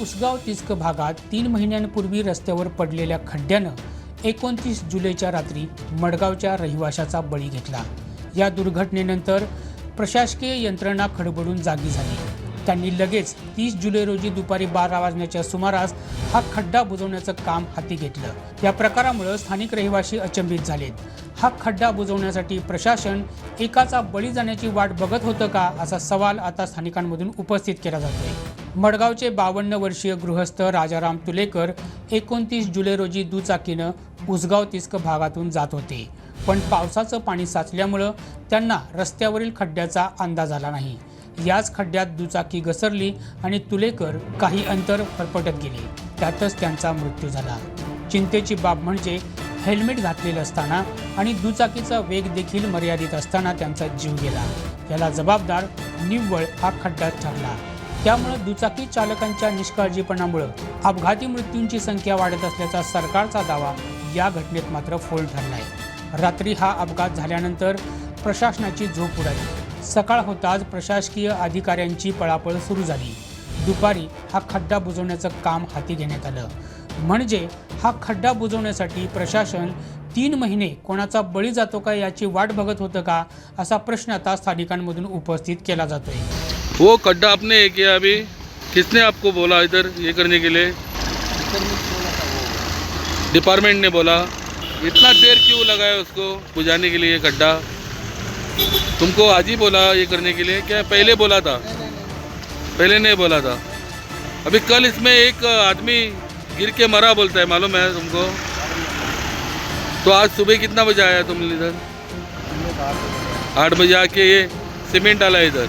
उसगाव तिस्क भागात तीन महिन्यांपूर्वी रस्त्यावर पडलेल्या खड्ड्यानं एकोणतीस जुलैच्या रात्री मडगावच्या रहिवाशाचा बळी घेतला. या दुर्घटनेनंतर प्रशासकीय यंत्रणा खडबडून जागी झाली. त्यांनी लगेच तीस जुलै रोजी दुपारी बारा वाजण्याच्या सुमारास हा खड्डा बुजवण्याचं काम हाती घेतलं. या प्रकारामुळं स्थानिक रहिवाशी अचंबित झालेत. हा खड्डा बुजवण्यासाठी प्रशासन एकाचा बळी जाण्याची वाट बघत होतं का असा सवाल आता स्थानिकांमधून उपस्थित केला जातोय. मडगावचे बावन्न वर्षीय गृहस्थ राजाराम तुलेकर एकोणतीस जुलै रोजी दुचाकीनं उसगाव तिस्क भागातून जात होते. पण पावसाचं पाणी साचल्यामुळं त्यांना रस्त्यावरील खड्ड्याचा अंदाज आला नाही. याच खड्ड्यात दुचाकी घसरली आणि तुलेकर काही अंतर फरफटत गेले. त्यातच त्यांचा मृत्यू झाला. चिंतेची बाब म्हणजे हेल्मेट घातलेलं असताना आणि दुचाकीचा वेग देखील मर्यादित असताना त्यांचा जीव गेला. याला जबाबदार निव्वळ हा खड्ड्यात ठरला. त्यामुळे दुचाकी चालकांच्या निष्काळजीपणामुळं अपघाती मृत्यूंची संख्या वाढत असल्याचा सरकारचा दावा या घटनेत मात्र फोल ठरलाय रात्री हा अपघात झाल्यानंतर प्रशासनाची झोप उडाली. सकाळ होताच प्रशासकीय अधिकाऱ्यांची पळापळ सुरू झाली. दुपारी हा खड्डा बुजवण्याचं काम हाती घेण्यात आलं. म्हणजे हा खड्डा बुजवण्यासाठी प्रशासन तीन महिने कोणाचा बळी जातो का याची वाट बघत होतं का असा प्रश्न आता स्थानिकांमधून उपस्थित केला जातोय. वो खड्डा आपने ये किया अभी? किसने आपको बोला इधर ये करने के लिए? डिपार्टमेंट ने बोला। इतना देर क्यों लगाया उसको बुझाने के लिए ये खड्डा तुमको आज ही बोला ये करने के लिए? क्या पहले बोला था? पहले नहीं बोला था। अभी कल इसमें एक आदमी गिर के मरा बोलता है, मालूम है तुमको? तो आज सुबह कितना बजे आया तुम इधर? आठ बजे आके ये सीमेंट डाला इधर।